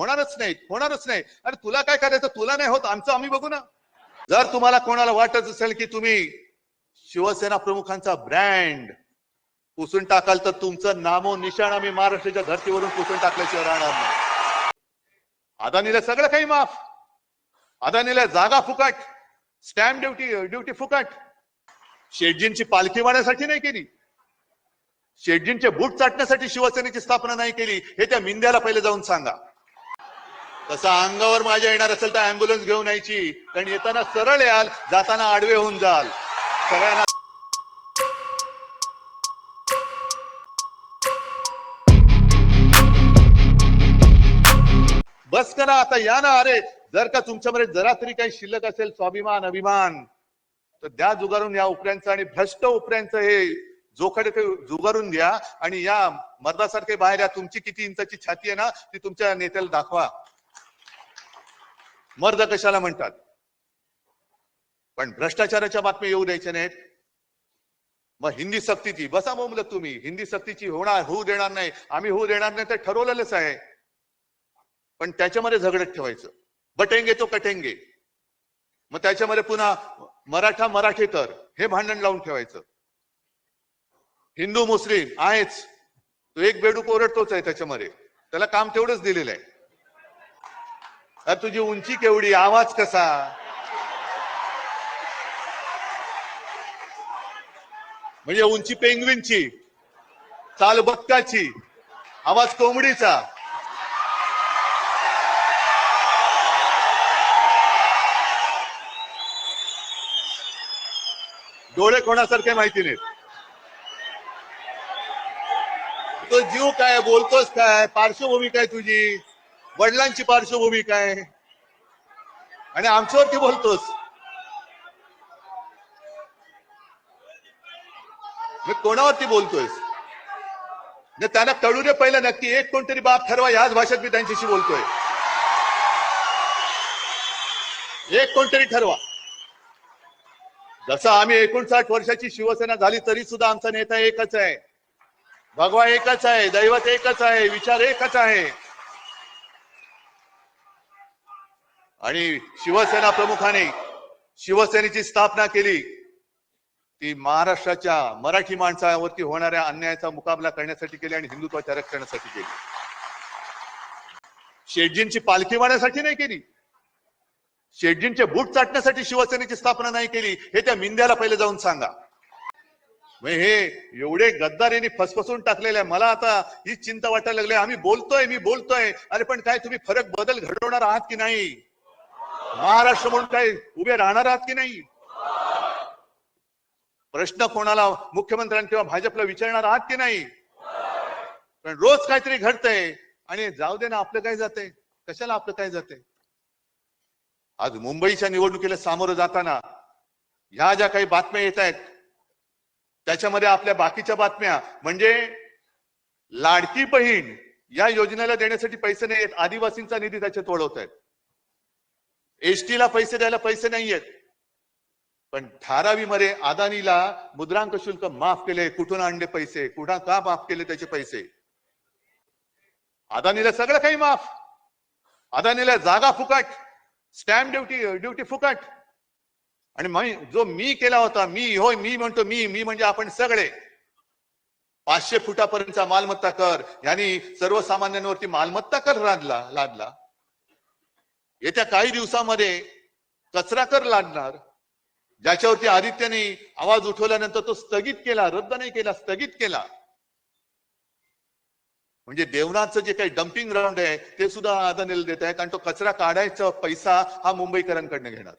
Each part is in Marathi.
होणारच नाही होणारच नाही अरे तुला काय करायचं? तुला नाही होत आमचं आम्ही बघू ना. जर तुम्हाला कोणाला वाटत असेल की तुम्ही शिवसेना प्रमुखांचा ब्रँड पुसून टाकाल तर तुमचं नामो निशाण आम्ही महाराष्ट्राच्या धर्तीवरून पुसून टाकल्याशिवाय राहणार नाही. अदानीला सगळं काही माफ. अदानीला जागा फुकट. स्टॅम्प ड्युटी ड्युटी फुकट. शेटजींची पालखी वाढण्यासाठी नाही केली. शेटजींचे बूट चाटण्यासाठी शिवसेनेची स्थापना नाही केली. हे त्या मिंद्याला पहिले जाऊन सांगा. तसा अंगावर माझ्या येणार असेल तर अँब्युलन्स घेऊन यायची. कारण येताना सरळ याल जाताना आडवे होऊन जाल. सगळ्यांना बस करा आता या ना अरे जर का तुमच्यामध्ये जरा तरी काही शिल्लक असेल स्वाभिमान अभिमान तर द्या जुगारून या उपऱ्यांचं आणि भ्रष्ट उपऱ्यांचं हे जोखडे ते जुगारून घ्या आणि या मर्दासारखे बाहेर या. तुमची किती इंचाची छाती आहे ना ती तुमच्या नेत्याला दाखवा. मर्द कशाला म्हणतात? पण भ्रष्टाचाराच्या बातम्या येऊ द्यायच्या नाहीत. मग हिंदी सक्तीची बसा बोंबलत तुम्ही. हिंदी सक्तीची होणार होऊ देणार नाही. आम्ही होऊ देणार नाही तर ठरवलेलंच आहे. पण त्याच्यामध्ये झगडत ठेवायचं. बटेंगे तो कटेंगे. मग त्याच्यामध्ये पुन्हा मराठा मराठेतर हे भांडण लावून ठेवायचं. हिंदू मुस्लिम आहेच. तो एक बेडूक ओरडतोच आहे त्याच्यामध्ये. त्याला काम तेवढंच दिलेलं आहे. अरे तुझी उंची केवढी आवाज कसा? म्हणजे उंची पेंगविनची चाल बक्काची आवाज कोंबडीचा. डोळे कोणासारखे माहिती नाहीत. तो जीव काय बोलतोस काय? पार्श्वभूमी काय तुझी? वडिलांची पार्श्वभूमी काय? आणि आमच्यावरती बोलतोस. मी कोणावरती बोलतोयस? त्यांना कळू दे पहिलं नक्की. एक कोणतरी बाप ठरवा याच भाषेत मी त्यांच्याशी बोलतोय. एक कोणतरी ठरवा. जसं आम्ही एकोणसाठ वर्षाची शिवसेना झाली तरी सुद्धा आमचा नेता एकच आहे. भगवा एकच आहे दैवत एकच आहे विचार एकच आहे. आणि शिवसेना प्रमुखाने शिवसेनेची स्थापना केली. ती महाराष्ट्राच्या मराठी माणसावरती होणाऱ्या अन्यायाचा मुकाबला करण्यासाठी केली आणि हिंदुत्वाच्या रक्षणासाठी केली. शेटजींची पालखी वाढण्यासाठी नाही केली. शेटजींचे बूट चाटण्यासाठी शिवसेनेची स्थापना नाही केली. हे त्या मिंद्याला पहिले जाऊन सांगा. हे एवढे गद्दार यांनी फसफसून टाकलेले आहे मला आता ही चिंता वाटायला लागली. आम्ही बोलतोय मी बोलतोय. अरे पण काय तुम्ही फरक बदल घडवणार आहात की नाही? महाराष्ट्र म्हणून काही उभे राहणार आहात की नाही? प्रश्न कोणाला मुख्यमंत्र्यांनी किंवा भाजपला विचारणार आहात की नाही? पण रोज काहीतरी घडतंय आणि जाऊ दे ना आपलं काय जाते कशाला आपलं काय जाते आज मुंबईच्या निवडणुकीला सामोरं जाताना ह्या ज्या काही बातम्या येत आहेत त्याच्यामध्ये आपल्या बाकीच्या बातम्या म्हणजे लाडकी बहीण या योजनेला देण्यासाठी पैसे नाही येत आदिवासींचा निधी त्याच्यात वळवत आहेत एसटीला पैसे द्यायला पैसे नाहीयेत. पण धारावीमध्ये अदानीला मुद्रांक शुल्क माफ केले कुठून आणले पैसे? कुठं का माफ केले त्याचे पैसे? अदानीला सगळं काही माफ. अदानीला जागा फुकट स्टॅम्प ड्युटी ड्युटी फुकट. आणि जो मी केला होता मी होय मी म्हणतो मी मी म्हणजे आपण सगळे. पाचशे फुटापर्यंतचा मालमत्ता कर. यांनी सर्वसामान्यांवरती मालमत्ता कर लादला लादला. येत्या काही दिवसामध्ये कचरा कर लादणार ज्याच्यावरती आदित्यने आवाज उठवल्यानंतर तो स्थगित केला रद्द नाही केला स्थगित केला. म्हणजे देवनाथचं जे काही डम्पिंग ग्राउंड आहे ते सुद्धा आदानीला देत आहे कारण तो कचरा काढायचा पैसा हा मुंबईकरांकडनं घेणार.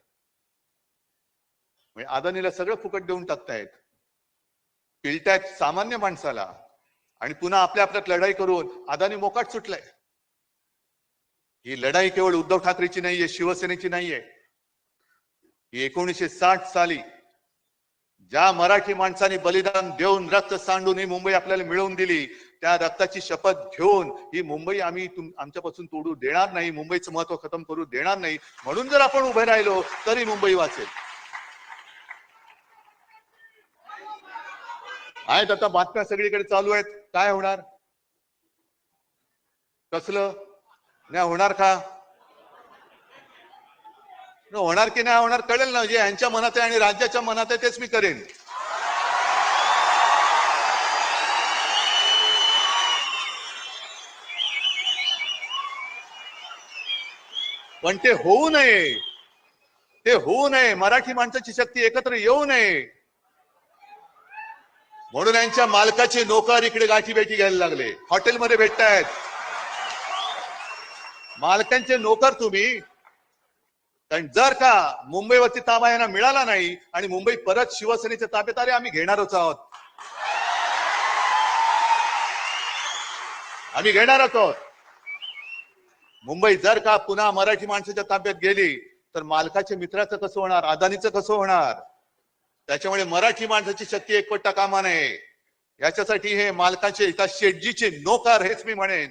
म्हणजे आदानीला सगळं फुकट देऊन टाकतायत. पिलट्यात सामान्य माणसाला आणि पुन्हा आपल्या आपल्यात लढाई करून आदानी मोकाट सुटलाय. ही लढाई केवळ उद्धव ठाकरेची नाहीये शिवसेनेची नाहीये. ही एकोणीसशे साठ साली ज्या मराठी माणसाने बलिदान देऊन रक्त सांडून ही मुंबई आपल्याला मिळवून दिली त्या रक्ताची शपथ घेऊन ही मुंबई आम्ही आमच्यापासून तोडू देणार नाही मुंबईचं महत्त्व खतम करू देणार नाही. म्हणून जर आपण उभे राहिलो तरी मुंबई वाचेल. आहेत आता बातम्या सगळीकडे चालू आहेत. काय होणार? कसलं? नाही होणार का? होणार की नाही होणार कळेल ना. जे यांच्या मनात आहे आणि राज्याच्या मनात आहे तेच मी करेन. पण ते होऊ नये. ते होऊ नये. मराठी माणसाची शक्ती एकत्र येऊ नये. म्हणून यांच्या मालकाचे नोकर इकडे गाठी भेटी घ्यायला लागले. हॉटेलमध्ये भेटतायत. मालकांचे नोकर तुम्ही. जर का मुंबईवरती ताबा यांना मिळाला नाही आणि मुंबई परत शिवसेनेच्या ताब्यात आले आम्ही घेणारच आहोत. आम्ही घेणारच आहोत. मुंबई जर का पुन्हा मराठी माणसाच्या ताब्यात गेली तर मालकाच्या मित्राचं कसं होणार अदानीचं कसं होणार? त्याच्यामुळे मराठी माणसाची शक्ती एकपट्टा कामा नये. याच्यासाठी हे मालकाचे एका शेटजीचे नोकर हेच मी म्हणेन.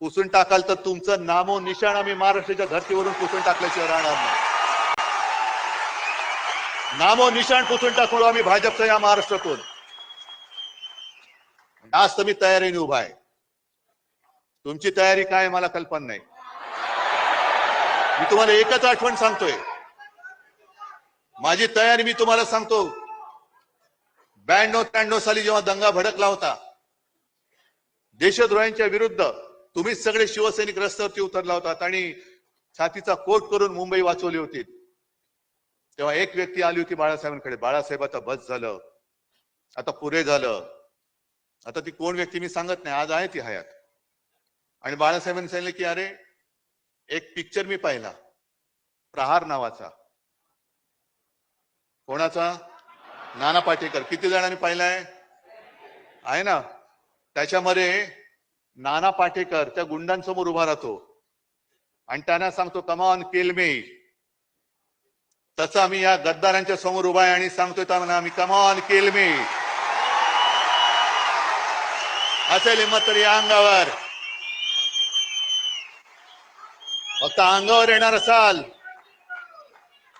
पुसून टाकाल तर तुमचं नामो निशाण आम्ही महाराष्ट्राच्या धर्तीवरून पुसून टाकल्याशिवाय राहणार नाही. नामो निशाण पुसून टाकू आम्ही भाजपचं या महाराष्ट्रातून. आज तर मी तयारीने उभा आहे. तुमची तयारी काय मला कल्पना नाही. मी तुम्हाला एकच आठवण सांगतोय. माझी तयारी मी तुम्हाला सांगतो. ब्याण्णव त्र्याण्णव साली जेव्हा दंगा भडकला होता देशद्रोह्यांच्या विरुद्ध तुम्हीच सगळे शिवसैनिक रस्त्यावरती उतरला होतात आणि छातीचा कोट करून मुंबई वाचवली होती. तेव्हा एक व्यक्ती आली होती बाळासाहेबांकडे. बाळासाहेब आता बस झालं. आता पुरे झालं. आता ती कोण व्यक्ती मी सांगत नाही. आज आहे ती हयात. आणि बाळासाहेबांनी सांगितलं की अरे एक पिक्चर मी पाहिला. प्रहार नावाचा. कोणाचा? नाना पाटेकर. किती जणांनी पाहिलाय? आहे ना. त्याच्यामध्ये नाना पाटेकर त्या गुंडांसमोर उभा राहतो. आणि त्यांना सांगतो कमान केल मे. तसं आम्ही या गद्दारांच्या समोर उभा आहे आणि सांगतोय त्यांना आम्ही कमान केल मे. असेल हिंमत तरी या अंगावर. फक्त अंगावर येणार असाल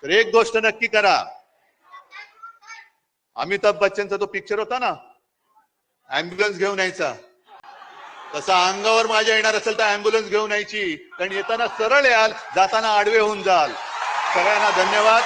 तर एक गोष्ट नक्की करा. अमिताभ बच्चनचा तो पिक्चर होता ना अँब्युलन्स घेऊन यायचा. तसा अंगावर माझ्या येणार असेल तर अँब्युलन्स घेऊन यायची. कारण येताना सरळ याल जाताना आडवे होऊन जाल. सगळ्यांना धन्यवाद.